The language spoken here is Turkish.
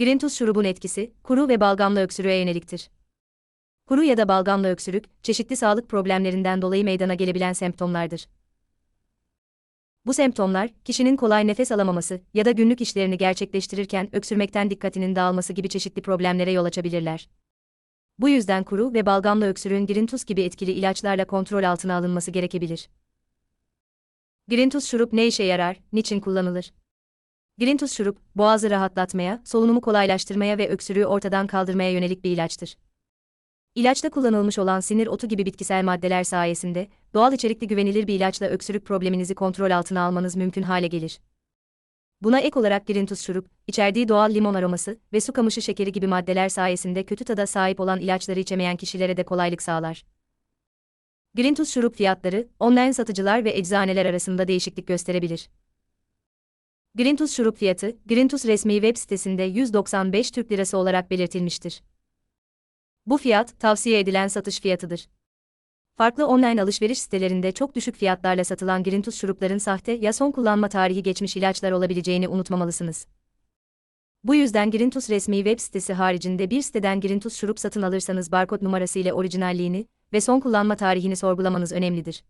Grintus şurubun etkisi, kuru ve balgamlı öksürüğe yöneliktir. Kuru ya da balgamlı öksürük, çeşitli sağlık problemlerinden dolayı meydana gelebilen semptomlardır. Bu semptomlar, kişinin kolay nefes alamaması ya da günlük işlerini gerçekleştirirken öksürmekten dikkatinin dağılması gibi çeşitli problemlere yol açabilirler. Bu yüzden kuru ve balgamlı öksürüğün Grintus gibi etkili ilaçlarla kontrol altına alınması gerekebilir. Grintus şurup ne işe yarar, niçin kullanılır? Grintus şurup, boğazı rahatlatmaya, solunumu kolaylaştırmaya ve öksürüğü ortadan kaldırmaya yönelik bir ilaçtır. İlaçta kullanılmış olan sinir otu gibi bitkisel maddeler sayesinde, doğal içerikli güvenilir bir ilaçla öksürük probleminizi kontrol altına almanız mümkün hale gelir. Buna ek olarak Grintus şurup, içerdiği doğal limon aroması ve su kamışı şekeri gibi maddeler sayesinde kötü tada sahip olan ilaçları içemeyen kişilere de kolaylık sağlar. Grintus şurup fiyatları, online satıcılar ve eczaneler arasında değişiklik gösterebilir. Grintus şurup fiyatı, Grintus resmi web sitesinde 195 Türk Lirası olarak belirtilmiştir. Bu fiyat, tavsiye edilen satış fiyatıdır. Farklı online alışveriş sitelerinde çok düşük fiyatlarla satılan Grintus şurupların sahte ya son kullanma tarihi geçmiş ilaçlar olabileceğini unutmamalısınız. Bu yüzden Grintus resmi web sitesi haricinde bir siteden Grintus şurup satın alırsanız barkod numarası ile orijinalliğini ve son kullanma tarihini sorgulamanız önemlidir.